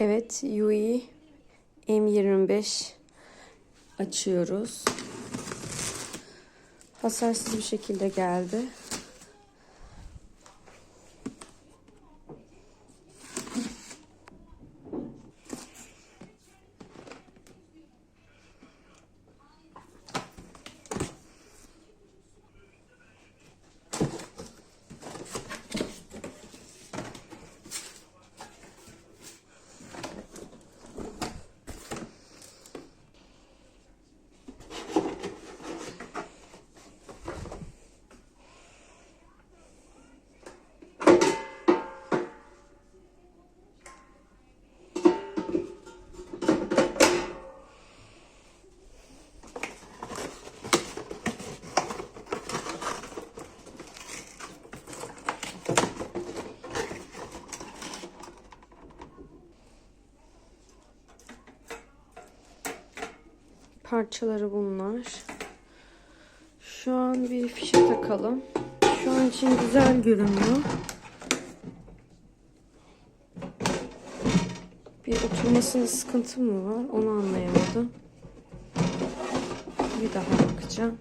Evet, Yui M25 açıyoruz. Hasarsız bir şekilde geldi. Parçaları bunlar. Şu an bir fişe takalım. Şu an için güzel görünüyor. Bir oturmasında sıkıntı mı var? Onu anlayamadım. Bir daha bakacağım.